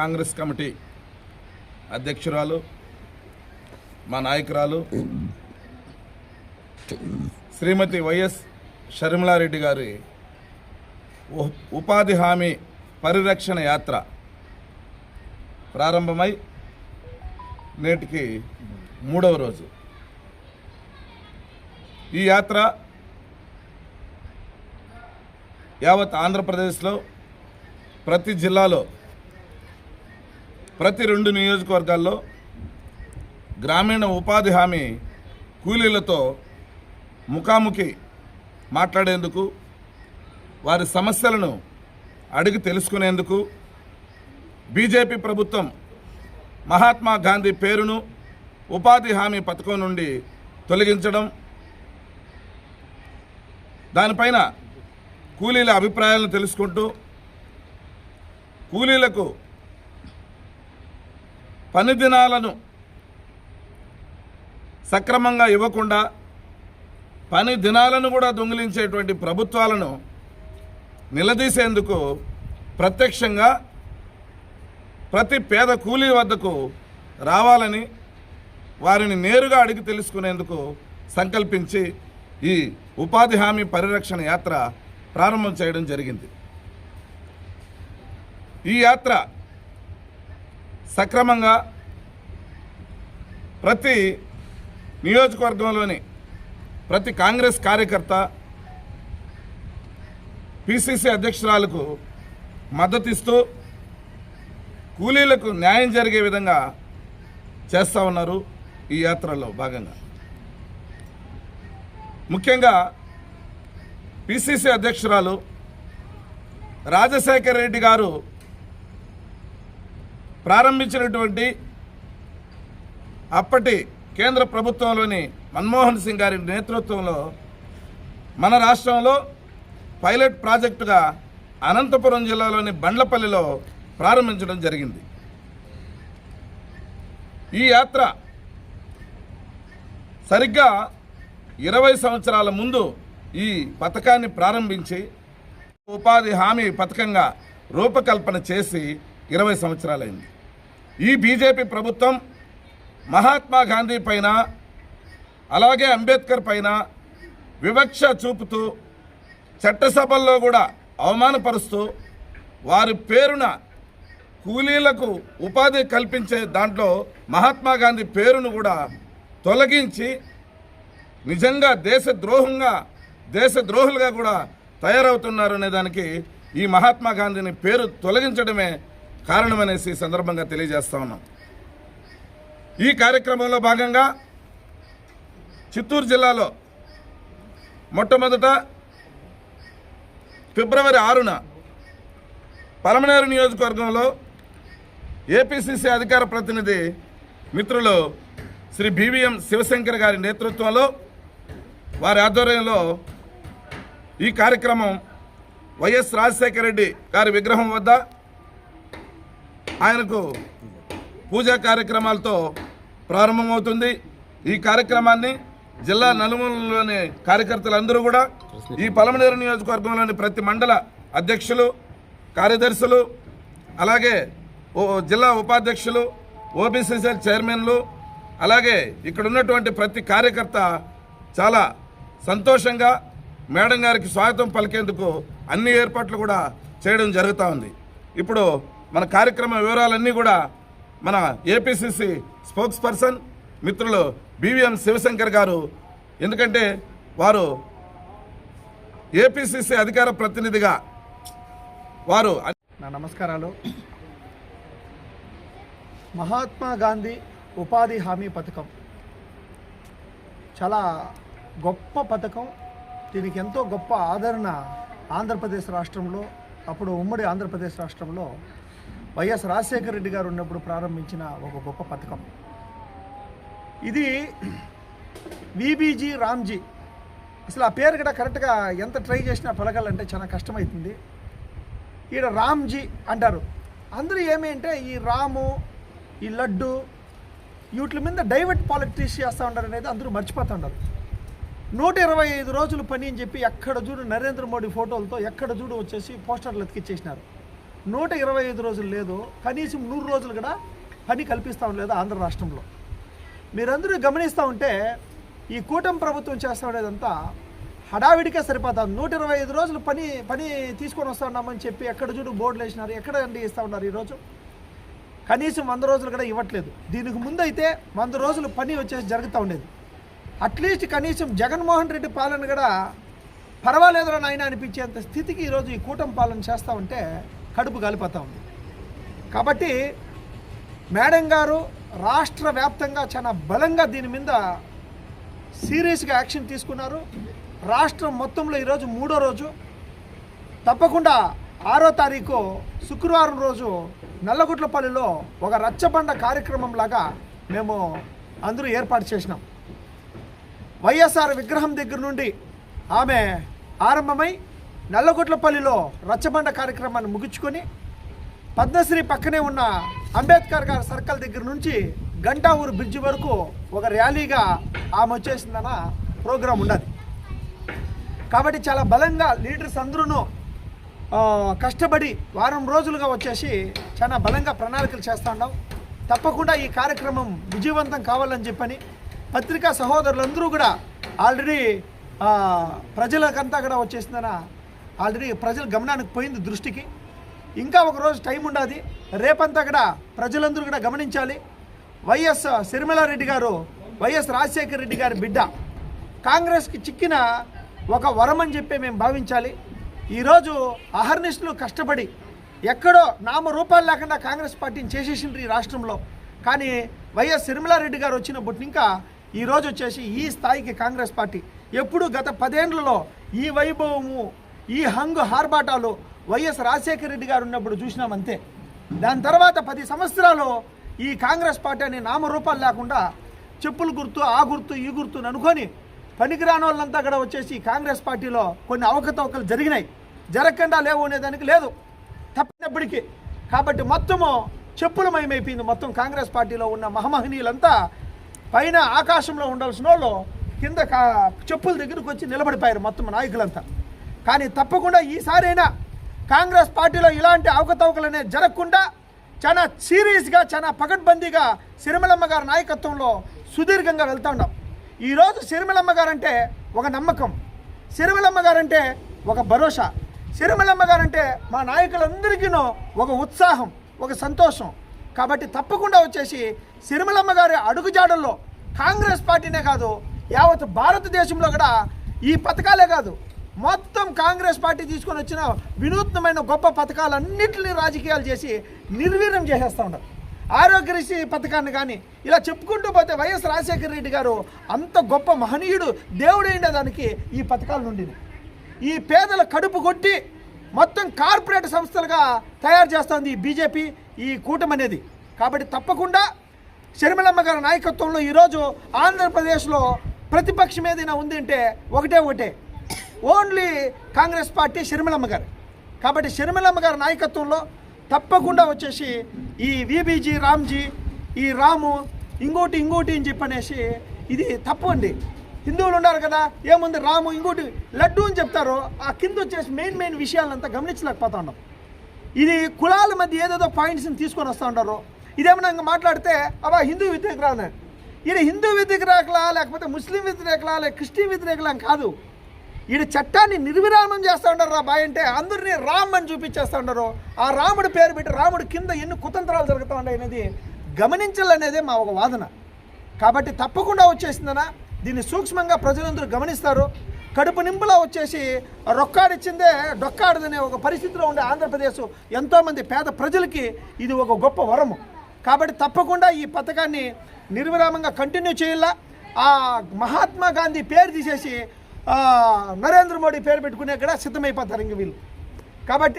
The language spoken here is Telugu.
కాంగ్రెస్ కమిటీ అధ్యక్షురాలు మా నాయకురాలు శ్రీమతి వైఎస్ షర్మిలారెడ్డి గారి ఉ- ఉపాధి హామీ పరిరక్షణ యాత్ర ప్రారంభమై నేటికి మూడవ రోజు. ఈ యాత్ర యావత్ ఆంధ్రప్రదేశ్లో ప్రతి జిల్లాలో ప్రతి రెండు నియోజకవర్గాల్లో గ్రామీణ ఉపాధి హామీ కూలీలతో ముఖాముఖి మాట్లాడేందుకు వారి సమస్యలను అడిగి తెలుసుకునేందుకు బీజేపీ ప్రభుత్వం మహాత్మా గాంధీ పేరును ఉపాధి హామీ పథకం నుండి తొలగించడం దానిపైన కూలీల అభిప్రాయాలను తెలుసుకుంటూ కూలీలకు పని దినాలను సక్రమంగా ఇవ్వకుండా పని దినాలను కూడా దొంగిలించేటువంటి ప్రభుత్వాలను నిలదీసేందుకు ప్రత్యక్షంగా ప్రతి పేద కూలీ వద్దకు రావాలని వారిని నేరుగా అడిగి తెలుసుకునేందుకు సంకల్పించి ఈ ఉపాధి హామీ పరిరక్షణ యాత్ర ప్రారంభం చేయడం జరిగింది. ఈ యాత్ర సక్రమంగా ప్రతి నియోజకవర్గంలోని ప్రతి కాంగ్రెస్ కార్యకర్త పిసిసి అధ్యక్షురాలకు మద్దతిస్తూ కూలీలకు న్యాయం జరిగే విధంగా చేస్తూ ఉన్నారు ఈ యాత్రలో భాగంగా. ముఖ్యంగా పిసిసి అధ్యక్షురాలు రాజశేఖర్ రెడ్డి గారు ప్రారంభించినటువంటి అప్పటి కేంద్ర ప్రభుత్వంలోని మన్మోహన్ సింగ్ గారి నేతృత్వంలో మన రాష్ట్రంలో పైలట్ ప్రాజెక్టుగా అనంతపురం జిల్లాలోని బండ్లపల్లిలో ప్రారంభించడం జరిగింది. ఈ యాత్ర సరిగ్గా ఇరవై సంవత్సరాల ముందు ఈ పథకాన్ని ప్రారంభించి ఉపాధి హామీ పథకంగా రూపకల్పన చేసి ఇరవై సంవత్సరాలైంది. ఈ బీజేపీ ప్రభుత్వం మహాత్మా గాంధీ పైన అలాగే అంబేద్కర్ పైన వివక్ష చూపుతూ చట్టసభల్లో కూడా అవమానపరుస్తూ వారి పేరున కూలీలకు ఉపాధి కల్పించే దాంట్లో మహాత్మా గాంధీ పేరును కూడా తొలగించి నిజంగా దేశ ద్రోహంగా దేశ ద్రోహులుగా కూడా తయారవుతున్నారు అనేదానికి ఈ మహాత్మా గాంధీని పేరు తొలగించడమే కారణమనేసి సందర్భంగా తెలియజేస్తా ఉన్నాం. ఈ కార్యక్రమంలో భాగంగా చిత్తూరు జిల్లాలో మొట్టమొదట ఫిబ్రవరి ఆరున పలమనేరు నియోజకవర్గంలో ఏపీసీసీ అధికార ప్రతినిధి మిత్రులు శ్రీ బీవీఎం శివశంకర్ గారి నేతృత్వంలో వారి ఆధ్వర్యంలో ఈ కార్యక్రమం వైఎస్ రాజశేఖర రెడ్డి గారి విగ్రహం వద్ద ఆయనకు పూజా కార్యక్రమాలతో ప్రారంభమవుతుంది. ఈ కార్యక్రమాన్ని జిల్లా నలుమూలలోని కార్యకర్తలందరూ కూడా ఈ పలమనేరు నియోజకవర్గంలోని ప్రతి మండల అధ్యక్షులు కార్యదర్శులు అలాగే ఓ జిల్లా ఉపాధ్యక్షులు ఓబీసీసీఎల్ చైర్మన్లు అలాగే ఇక్కడ ఉన్నటువంటి ప్రతి కార్యకర్త చాలా సంతోషంగా మేడం గారికి స్వాగతం పలికేందుకు అన్ని ఏర్పాట్లు కూడా చేయడం జరుగుతూ ఉంది. ఇప్పుడు మన కార్యక్రమ వివరాలన్నీ కూడా మన ఏపీసీసీ స్పోక్స్ పర్సన్ మిత్రులు బీవీఎం శివశంకర్ గారు. ఎందుకంటే వారు ఏపీసీసీ అధికార ప్రతినిధిగా వారు నా నమస్కారాలు. మహాత్మా గాంధీ ఉపాధి హామీ పథకం. చాలా గొప్ప పథకం. దీనికి ఎంతో గొప్ప ఆదరణ ఆంధ్రప్రదేశ్ రాష్ట్రంలో అప్పుడు ఉమ్మడి ఆంధ్రప్రదేశ్ రాష్ట్రంలో వైఎస్ రాజశేఖర రెడ్డి గారు ఉన్నప్పుడు ప్రారంభించిన ఒక గొప్ప పథకం. ఇది విబీజీ రామ్జీ అసలు ఆ పేరు కూడా కరెక్ట్గా ఎంత ట్రై చేసినా పలకాలంటే చాలా కష్టమవుతుంది ఈడ రామ్జీ అంటారు. అందరూ ఏమి అంటే ఈ రాము ఈ లడ్డు వీటి మీద డైవర్ట్ పాలిటిక్స్ చేస్తూ ఉంటారు అనేది అందరూ మర్చిపోతూ ఉంటారు నూట ఇరవై ఐదు రోజులు పని అని చెప్పి ఎక్కడ చూడు నరేంద్ర మోడీ ఫోటోలతో ఎక్కడ చూడు వచ్చేసి పోస్టర్లు ఎతికిచ్చేసినారు నూట ఇరవై ఐదు రోజులు లేదు కనీసం నూరు రోజులు కూడా పని కల్పిస్తాం లేదు ఆంధ్ర రాష్ట్రంలో. మీరందరూ గమనిస్తూ ఉంటే ఈ కూటమి ప్రభుత్వం చేస్తా ఉండేదంతా హడావిడికే సరిపోతాం నూట ఇరవై ఐదు రోజులు పని పని తీసుకొని వస్తా ఉన్నామని చెప్పి ఎక్కడ చూడు బోర్డులు వేసినారు ఎక్కడ అండి ఇస్తూ ఉన్నారు ఈరోజు? కనీసం వంద రోజులు కూడా ఇవ్వట్లేదు. దీనికి ముందు అయితే వంద రోజులు పని వచ్చేసి జరుగుతూ ఉండేది. అట్లీస్ట్ కనీసం జగన్మోహన్ రెడ్డి పాలన కూడా పర్వాలేదురా నాయన అనిపించేంత స్థితికి ఈరోజు ఈ కూటమి పాలన చేస్తూ ఉంటే కడుపు కాలిపోతూ ఉంది. కాబట్టి మేడం గారు రాష్ట్ర వ్యాప్తంగా చాలా బలంగా దీని మీద సీరియస్గా యాక్షన్ తీసుకున్నారు. రాష్ట్రం మొత్తంలో ఈరోజు మూడో రోజు. తప్పకుండా ఆరో తారీఖు శుక్రవారం రోజు నల్లగుట్లపల్లిలో ఒక రచ్చబండ కార్యక్రమం లాగా మేము అందరూ ఏర్పాటు చేసినాం. వైఎస్ఆర్ విగ్రహం దగ్గర నుండి ఆమె ఆరంభమై నల్లగొట్లపల్లిలో రచ్చబండ కార్యక్రమాన్ని ముగించుకొని పద్మశ్రీ పక్కనే ఉన్న అంబేద్కర్ గారి సర్కిల్ దగ్గర నుంచి గంటా ఊరు బ్రిడ్జ్ వరకు ఒక ర్యాలీగా ఆమె వచ్చేసిందన్న ప్రోగ్రాం ఉన్నది. కాబట్టి చాలా బలంగా లీడర్స్ అందరూ కష్టపడి వారం రోజులుగా వచ్చేసి చాలా బలంగా ప్రణాళికలు చేస్తూ ఉన్నాం. తప్పకుండా ఈ కార్యక్రమం విజయవంతం కావాలని చెప్పని పత్రికా సహోదరులందరూ కూడా ఆల్రెడీ ప్రజలకంతా కూడా వచ్చేసిందన ఆల్రెడీ ప్రజల గమనానికి పోయింది దృష్టికి. ఇంకా ఒక రోజు టైం ఉండాది. రేపంతా కూడా ప్రజలందరూ కూడా గమనించాలి. వైఎస్ సిరిమలారెడ్డి గారు వైఎస్ రాజశేఖర రెడ్డి గారి బిడ్డ కాంగ్రెస్కి చిక్కిన ఒక వరం అని చెప్పి మేము భావించాలి. ఈరోజు అహర్నిశలు కష్టపడి ఎక్కడో నామ రూపాలు లేకుండా కాంగ్రెస్ పార్టీని చేసేసిండ్రు ఈ రాష్ట్రంలో. కానీ వైఎస్ సిరిమలారెడ్డి గారు వచ్చినప్పటి ఇంకా ఈరోజు వచ్చేసి ఈ స్థాయికి కాంగ్రెస్ పార్టీ. ఎప్పుడు గత పదేండ్లలో ఈ వైభవము ఈ హంగు హార్బాటాలో వైఎస్ రాజశేఖర రెడ్డి గారు ఉన్నప్పుడు చూసినాం అంతే. దాని తర్వాత పది సంవత్సరాలు ఈ కాంగ్రెస్ పార్టీ అనే నామరూపాలు లేకుండా చెప్పులు గుర్తు ఆ గుర్తు ఈ గుర్తుని అనుకొని పనికిరాని వాళ్ళంతా కూడా వచ్చేసి కాంగ్రెస్ పార్టీలో కొన్ని అవకతవకలు జరిగినాయి. జరగకుండా లేవు అనేదానికి లేదు. తప్పినప్పటికీ. కాబట్టి మొత్తము చెప్పులమయమైపోయింది మొత్తం కాంగ్రెస్ పార్టీలో ఉన్న మహమహనీయులంతా. పైన ఆకాశంలో ఉండాల్సిన వాళ్ళు కింద కా చెప్పుల దగ్గరకు వచ్చి నిలబడిపోయారు మొత్తం నాయకులంతా. కానీ తప్పకుండా ఈసారైనా కాంగ్రెస్ పార్టీలో ఇలాంటి అవకతవకలు అనేది జరగకుండా చాలా సీరియస్గా చాలా పకడ్బందీగా సిరిమలమ్మ గారి నాయకత్వంలో సుదీర్ఘంగా వెళ్తూ ఉన్నాం. ఈరోజు సిరిమలమ్మ గారంటే ఒక నమ్మకం. సిరిమలమ్మ గారంటే ఒక భరోసా. సిరిమలమ్మ గారంటే మా నాయకులందరికీనూ ఒక ఉత్సాహం ఒక సంతోషం. కాబట్టి తప్పకుండా వచ్చేసి సిరిమలమ్మ గారి అడుగుజాడల్లో కాంగ్రెస్ పార్టీనే కాదు యావత్ భారతదేశంలో కూడా ఈ పథకాలే కాదు మొత్తం కాంగ్రెస్ పార్టీ తీసుకొని వచ్చిన వినూత్నమైన గొప్ప పథకాలన్నింటినీ రాజకీయాలు చేసి నిర్వీర్యం చేసేస్తూ ఉన్నారు. ఆరోగ్యశ్రీ పథకాన్ని కానీ ఇలా చెప్పుకుంటూ పోతే వైఎస్ రాజశేఖర రెడ్డి గారు అంత గొప్ప మహనీయుడు దేవుడైన దానికి ఈ పథకాలు నుండినాయి ఈ పేదల కడుపు కొట్టి మొత్తం కార్పొరేట్ సంస్థలుగా తయారు చేస్తోంది బీజేపీ ఈ కూటమి అనేది. కాబట్టి తప్పకుండా శర్మిలమ్మ గారి నాయకత్వంలో ఈరోజు ఆంధ్రప్రదేశ్లో ప్రతిపక్షం ఏదైనా ఉంది అంటే ఒకటే ఒకటే ఓన్లీ కాంగ్రెస్ పార్టీ షర్మిలమ్మ గారు. కాబట్టి షర్మిలమ్మ గారి నాయకత్వంలో తప్పకుండా వచ్చేసి ఈ విబీజీ రామ్జీ ఈ రాము ఇంకోటి ఇంకోటి అని చెప్పనేసి ఇది తప్పు అండి. హిందువులు ఉన్నారు కదా ఏముంది రాము ఇంకోటి లడ్డు అని చెప్తారు ఆ కింద వచ్చేసి మెయిన్ మెయిన్ విషయాలంతా గమనించలేకపోతా ఉన్నాం. ఇది కులాల మధ్య ఏదేదో పాయింట్స్ని తీసుకొని వస్తూ ఉంటారు ఇదేమన్నా ఇంకా మాట్లాడితే అబ్బా హిందూ వ్యతిరేకరాలు. ఇది హిందూ వ్యతిరేకలా లేకపోతే ముస్లిం వ్యతిరేకలా లేక క్రిస్టియన్ వ్యతిరేకలా అని కాదు. ఈడ చట్టాన్ని నిర్విరామం చేస్తూ ఉండరు రా బాయ్ అంటే అందరినీ రామ్ అని చూపించేస్తూ ఉండరు. ఆ రాముడి పేరు పెట్టి రాముడు కింద ఎన్ని కుతంత్రాలు జరుగుతూ ఉన్నాయి అనేది గమనించాలనేదే మా ఒక వాదన. కాబట్టి తప్పకుండా వచ్చేసిందనా? దీన్ని సూక్ష్మంగా ప్రజలందరూ గమనిస్తారు. కడుపు నింపులా వచ్చేసి రొక్కాడిచ్చిందే డొక్కాడదనే ఒక పరిస్థితిలో ఉండే ఆంధ్రప్రదేశ్ ఎంతోమంది పేద ప్రజలకి ఇది ఒక గొప్ప వరము. కాబట్టి తప్పకుండా ఈ పథకాన్ని నిర్విరామంగా కంటిన్యూ చేయాల? ఆ మహాత్మా గాంధీ పేరు తీసేసి నరేంద్ర మోడీ పేరు పెట్టుకునే కూడా సిద్ధమైపోతారు ఇంక వీళ్ళు. కాబట్టి